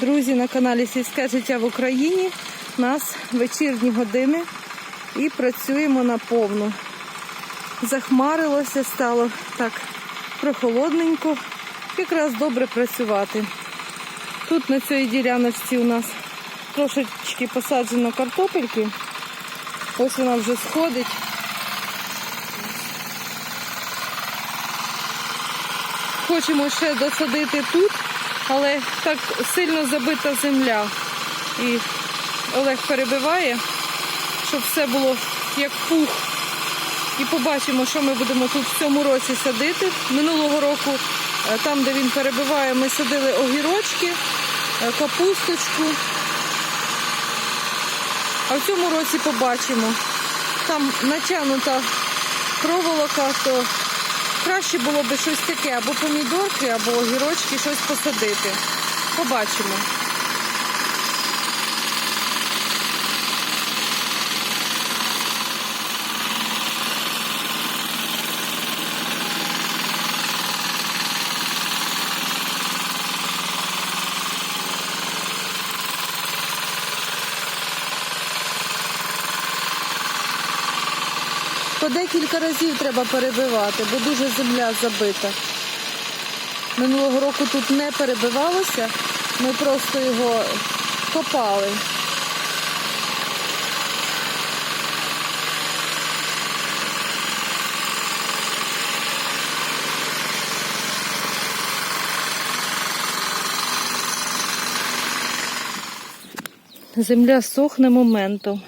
Друзі, на каналі Сільське життя в Україні. У нас вечірні години і працюємо наповну. Захмарилося, стало так прохолодненько. Якраз добре працювати. Тут на цій діляночці у нас трошечки посаджено картопельки. Ось вона вже сходить. Хочемо ще досадити тут, але так сильно забита земля. І Олег перебиває, щоб все було як пух. І побачимо, що ми будемо тут в цьому році садити. Минулого року, е, там, де він перебиває, ми садили огірочки, е, капусточку. А в цьому році побачимо. Там натягнута проволока, то краще було би щось таке, або помідорки, або огірочки, щось посадити. Побачимо. По декілька разів треба перебивати, бо дуже земля забита. Минулого року тут не перебивалося, ми просто його копали. Земля сохне моментом.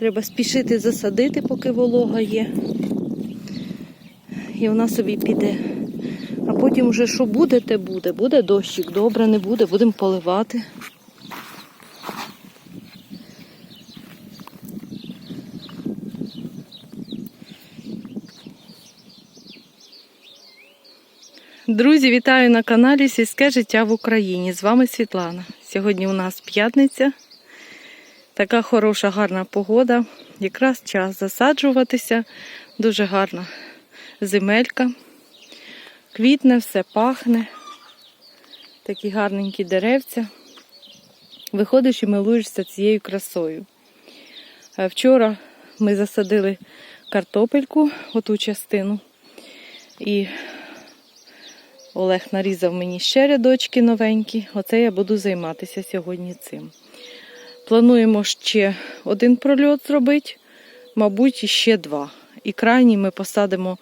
Треба спішити засадити, поки волога є. І вона собі піде. А потім вже що буде, те буде. Буде дощик, добре, не буде, будемо поливати. Друзі, вітаю на каналі Сільське життя в Україні. З вами Світлана. Сьогодні у нас п'ятниця. Така хороша, гарна погода. Якраз час засаджуватися. Дуже гарна земелька. Квітне, все пахне. Такі гарненькі деревця. Виходиш і милуєшся цією красою. Е, Вчора ми засадили картопельку, оту частину. І Олег нарізав мені ще рядочки новенькі. Оце я буду займатися сьогодні цим. Плануємо ще один прольот зробити, мабуть, ще два. І крайній ми посадимо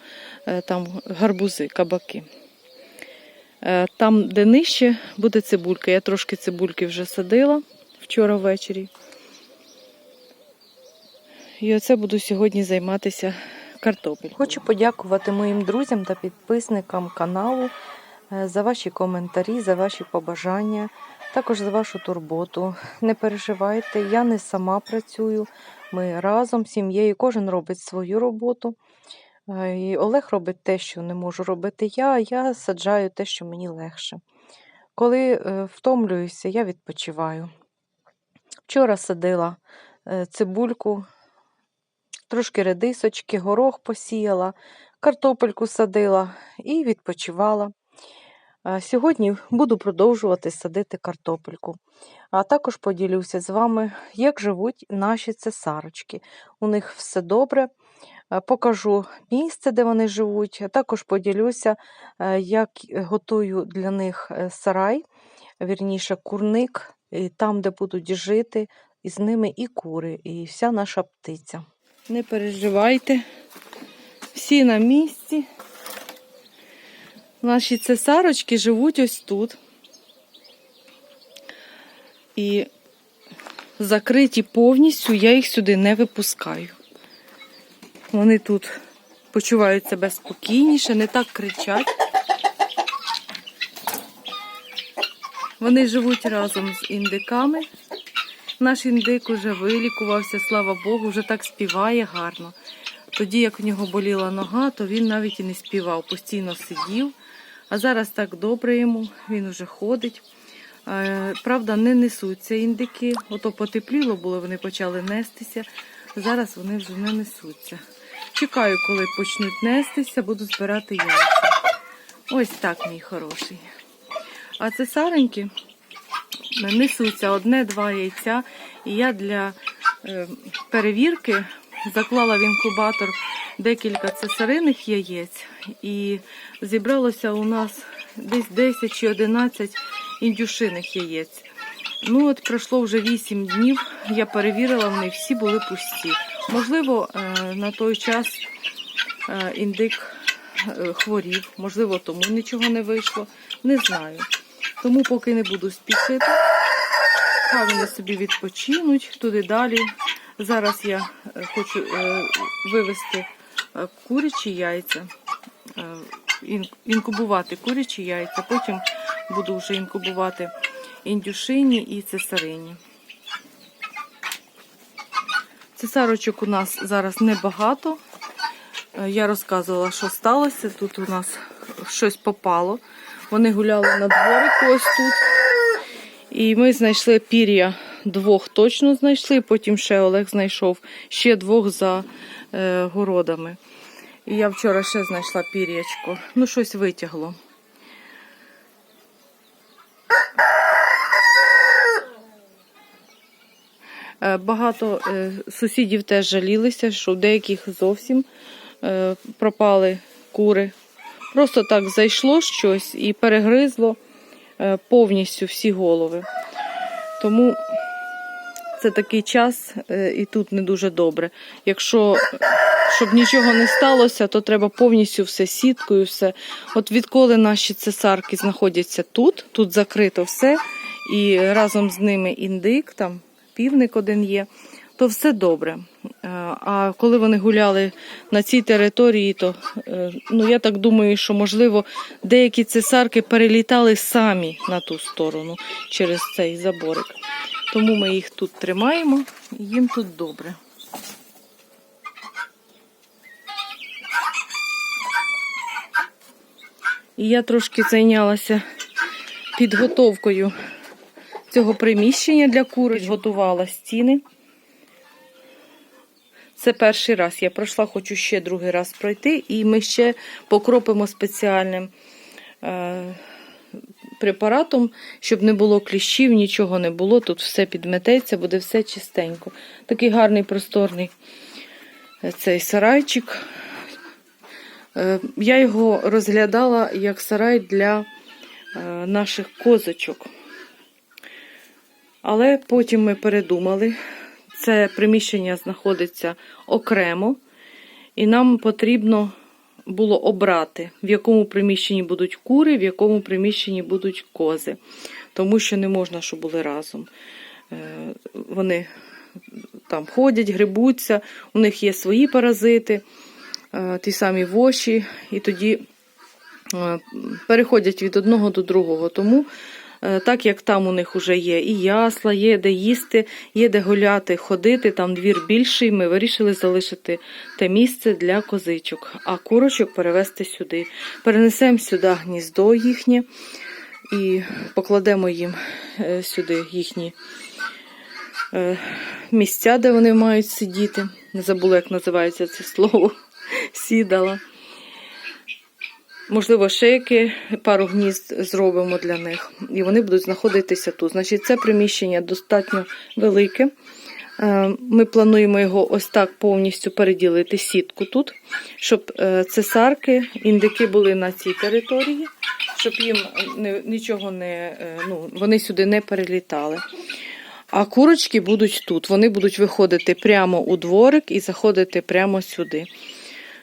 е, там гарбузи, кабаки. Е, Там, де нижче, буде цибулька. Я трошки цибульки вже садила вчора ввечері. І оце буду сьогодні займатися картопель. Хочу подякувати моїм друзям та підписникам каналу е, за ваші коментарі, за ваші побажання, також за вашу турботу. Не переживайте, я не сама працюю. Ми разом сім'єю, кожен робить свою роботу. Е, І Олег робить те, що не можу робити я, а я саджаю те, що мені легше. Коли е, втомлююся, я відпочиваю. Вчора садила е, цибульку, трошки редисочки, горох посіяла, картопельку садила і відпочивала. Сьогодні буду продовжувати садити картопельку. А також поділюся з вами, як живуть наші цесарочки. У них все добре. Покажу місце, де вони живуть. Також поділюся, е, як готую для них е, сарай, вірніше курник, і там, де будуть жити, і з ними і кури, і вся наша птиця. Не переживайте, всі на місці. Наші цесарочки живуть ось тут. І закриті повністю, я їх сюди не випускаю. Вони тут почувають себе спокійніше, не так кричать. Вони живуть разом з індиками. Наш індик уже вилікувався, слава Богу, вже так співає гарно. Тоді, як в нього боліла нога, то він навіть і не співав, постійно сидів. А зараз так добре йому, він уже ходить. Е, Правда, не несуться індики. Ото потепліло було, вони почали нестися. Зараз вони вже не несуться. Чекаю, коли почнуть нестися, буду збирати яйця. Ось так, мій хороший. А це сареньки несуться одне-два яйця. І я для е, перевірки заклала в інкубатор декілька цесариних яєць. І зібралося у нас десь 10 чи 11 індюшиних яєць. Ну от пройшло вже 8 днів. Я перевірила, вони всі були пусті. Можливо, е, на той час е, індик е, хворів, можливо, тому нічого не вийшло. Не знаю. Тому поки не буду спішити. Хай вони собі відпочинуть туди далі. Зараз я хочу вивести курячі яйця, е, інкубувати курячі яйця, потім буду вже інкубувати індюшині і цесарині. Цесарочок у нас зараз небагато. Е, Я розказувала, що сталося. Тут у нас щось попало. Вони гуляли на дворику ось тут. І ми знайшли пір'я двох точно знайшли. Потім ще Олег знайшов ще двох за е, городами. І я вчора ще знайшла пір'ячко. Ну, щось витягло. Е, Багато е, сусідів теж жалілися, що деяких зовсім е, пропали кури. Просто так зайшло щось і перегризло повністю всі голови. Тому це такий час е, і тут не дуже добре. Якщо щоб нічого не сталося, то треба повністю все сіткою, все. От відколи наші цесарки знаходяться тут, тут закрито все, і разом з ними індик, там півник один є, то все добре. Е, А коли вони гуляли на цій території, то е, ну я так думаю, що можливо деякі цесарки перелітали самі на ту сторону через цей заборик. Тому ми їх тут тримаємо, їм тут добре. І я трошки зайнялася підготовкою цього приміщення для курочок. Підготувала стіни. Це перший раз я пройшла, хочу ще другий раз пройти, і ми ще покропимо спеціальним е, препаратом, щоб не було кліщів, нічого не було. Тут все підмететься, буде все чистенько. Такий гарний просторний е, цей сарайчик. Е, Я його розглядала як сарай для е, наших козочок. Але потім ми передумали. Це приміщення знаходиться окремо, і нам потрібно було обрати, в якому приміщенні будуть кури, в якому приміщенні будуть кози. Тому що не можна, щоб були разом. Е, Вони там ходять, грибуться, у них є свої паразити, е, ті самі воші, і тоді е, переходять від одного до другого. Тому, так як там у них вже є і ясла, є де їсти, є де гуляти, ходити, там двір більший, ми вирішили залишити те місце для козичок, а курочок перевезти сюди. Перенесемо сюди гніздо їхнє і покладемо їм е, сюди їхні е, місця, де вони мають сидіти. Не забула, як називається це слово. Сідала. Можливо, яке пару гнізд зробимо для них, і вони будуть знаходитися тут. Значить, це приміщення достатньо велике. Е, Ми плануємо його ось так повністю переділити сітку тут, щоб е, цесарки, індики були на цій території, щоб їм нічого не е, ну, вони сюди не перелітали. А курочки будуть тут. Вони будуть виходити прямо у дворик і заходити прямо сюди.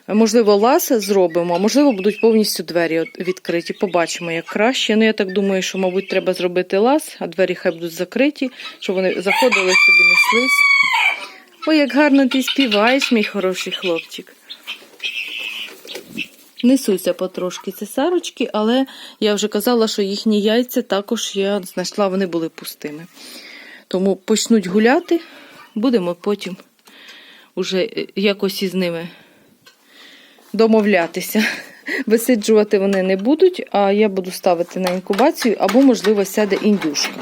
Можливо, лаз зробимо, а можливо, будуть повністю двері відкриті. Побачимо, як краще. Ну, я так думаю, що, мабуть, треба зробити лаз, а двері хай будуть закриті, щоб вони заходили собі, неслись. Ой, як гарно ти співаєш, мій хороший хлопчик. Несуться потрошки цесарочки, але я вже казала, що їхні яйця також я знайшла, вони були пустими. Тому почнуть гуляти, будемо потім уже якось із ними домовлятися. Висиджувати вони не будуть, а я буду ставити на інкубацію, або, можливо, сяде індюшка.